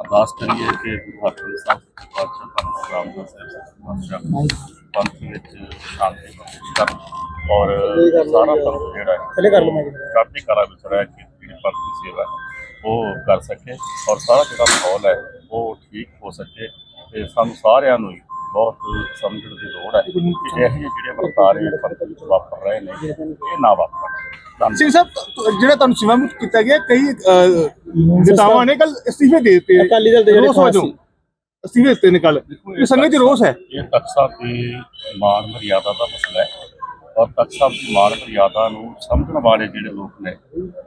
ਅਰਦਾਸ ਕਰੀਏ ਕਿ ਹਰਗੋਬਿੰਦ ਸਾਹਿਬ ਪਾਤਸ਼ਾਹ ਪੰਥ ਰਾਮਦਾਸ ਸਾਹਿਬ ਪਾਤਸ਼ਾਹ ਪੰਥ ਵਿੱਚ ਸ਼ਾਂਤੀ ਬਖਸ਼ ਕਰਨ ਔਰ ਸਾਰਾ ਪੰਥ ਜਿਹੜਾ ਹੈ ਚੜ੍ਹਦੀ ਕਲਾ ਵਿੱਚ ਰਹਿ ਕੇ ਜਿਹੜੀ ਪੰਥ ਦੀ ਸੇਵਾ ਉਹ ਕਰ ਸਕੇ। ਔਰ ਸਾਰਾ ਜਿਹੜਾ ਮਾਹੌਲ ਹੈ ਉਹ ਠੀਕ ਹੋ ਸਕੇ। ਤੇ ਸਾਨੂੰ ਸਾਰਿਆਂ ਨੂੰ ਬਹੁਤ ਸਮਝਣ ਦੀ ਲੋੜ ਹੈ ਕਿ ਇਹੋ ਜਿਹੇ ਜਿਹੜੇ ਵਰਤਾਰੇ ਪੰਥ ਵਿੱਚ ਵਾਪਰ ਰਹੇ ਨੇ ਇਹ ਨਾ ਧੰਨਵਾਦ ਸਿੰਘ ਸਾਹਿਬ ਜਿਹੜਾ ਤੁਹਾਨੂੰ ਸੇਵਾ ਮੁਕਤ ਕੀਤਾ ਗਿਆ ਕਈ ਨੇਤਾਵਾਂ ਨੇ ਕੱਲ ਅਸਤੀਫੇ ਦੇ ਦਿੱਤੇ। ਅਕਾਲੀ ਦਲ ਦੇ ਜਿਹੜੇ ਰੋਸ ਵਜੋਂ ਅਸਤੀਫੇ ਦਿੱਤੇ ਨੇ ਕੱਲ ਇਹ ਸੰਗਤ ਚ ਰੋਸ ਹੈ। ਇਹ ਤਖਤ ਸਾਹਿਬ ਦੀ ਮਾਣ ਮਰਿਆਦਾ ਦਾ ਮਸਲਾ ਹੈ ਔਰ ਤਖਤ ਸਾਹਿਬ ਦੀ ਮਾਣ ਮਰਿਆਦਾ ਨੂੰ ਸਮਝਣ ਵਾਲੇ ਜਿਹੜੇ ਲੋਕ ਨੇ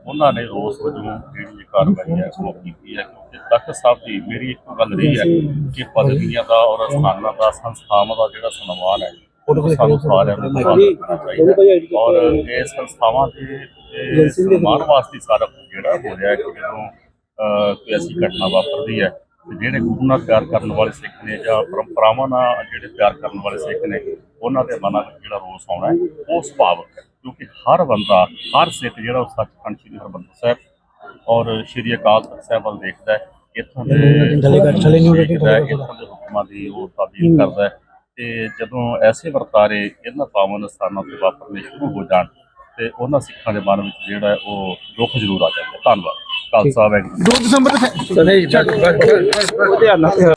ਉਹਨਾਂ ਨੇ ਰੋਸ ਵਜੋਂ ਜਿਹੜੀ ਕਾਰਵਾਈ ਹੈ ਉਹ ਕੀਤੀ ਹੈ ਕਿਉਂਕਿ ਤਖਤ ਸਾਹਿਬ ਦੀ ਮੇਰੀ ਇੱਕ ਗੱਲ ਰਹੀ ਹੈ ਕਿ ਪਦਵੀਆਂ ਦਾ ਔਰ ਸਥਾਨਾਂ ਦਾ ਸੰਸਥਾਵਾਂ ਦਾ ਜਿਹੜਾ ਸਨਮਾਨ ਹੈ ਉਹ ਸਾਨੂੰ ਸਾਰਿਆਂ ਨੂੰ ਸਨਮਾਨ ਕਰਨਾ ਚਾਹੀਦਾ। ਔਰ ਇਹ ਸੰਸਥਾਵਾਂ ਦੇ ਸਨਮਾਨ ਵਾਸਤੇ ਸਾਰਾ ਜਿਹੜਾ ਹੋ ਰਿਹਾ ਕਿ ਜਦੋਂ ਕੋਈ ਐਸੀ ਘਟਨਾ ਵਾਪਰਦੀ ਹੈ ਜਿਹੜੇ ਗੁਰੂ ਨਾਲ ਪਿਆਰ ਕਰਨ ਵਾਲੇ ਸਿੱਖ ਨੇ ਜਾਂ ਪਰੰਪਰਾਵਾਂ ਨਾਲ ਜਿਹੜੇ ਪਿਆਰ ਕਰਨ ਵਾਲੇ ਸਿੱਖ ਨੇ ਉਹਨਾਂ ਦੇ ਮਨਾਂ ਵਿੱਚ ਜਿਹੜਾ ਰੋਸ ਆਉਣਾ ਹੈ ਉਹ ਸੁਭਾਵਿਕ ਹੈ। ਕਿਉਂਕਿ ਹਰ ਬੰਦਾ ਹਰ ਸਿੱਖ ਜਿਹੜਾ ਉਹ ਸੱਚਖੰਡ ਸ੍ਰੀ ਹਰਿਮੰਦਰ ਸਾਹਿਬ ਔਰ ਸ੍ਰੀ ਅਕਾਲ ਤਖਤ ਸਾਹਿਬ ਵੱਲ ਦੇਖਦਾ ਹੈ ਇੱਥੋਂ ਦੇ ਦੇ ਹੁਕਮਾਂ ਦੀ ਉਹ ਤਾਬੀਰ ਕਰਦਾ ਹੈ। ਤੇ ਜਦੋਂ ਐਸੇ ਵਰਤਾਰੇ ਇਹਨਾਂ ਪਾਵਨ ਸਥਾਨਾਂ ਤੇ ਵਾਪਰਨੇ ਸ਼ੁਰੂ ਹੋ ਜਾਣ ਤੇ ਉਹਨਾਂ ਸਿੱਖਾਂ ਦੇ ਮਨ ਵਿੱਚ ਜਿਹੜਾ ਹੈ ਉਹ ਦੁੱਖ ਜ਼ਰੂਰ ਆ ਜਾਂਦਾ ਹੈ। ਧੰਨਵਾਦ ਖਾਲਸਾ ਵਾਹਿਗੁਰੂ 2 ਦਸੰਬਰ ਤੇ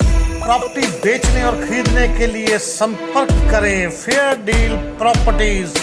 प्रॉपर्टी बेचने और खरीदने के लिए संपर्क करें फेयर डील प्रॉपर्टीज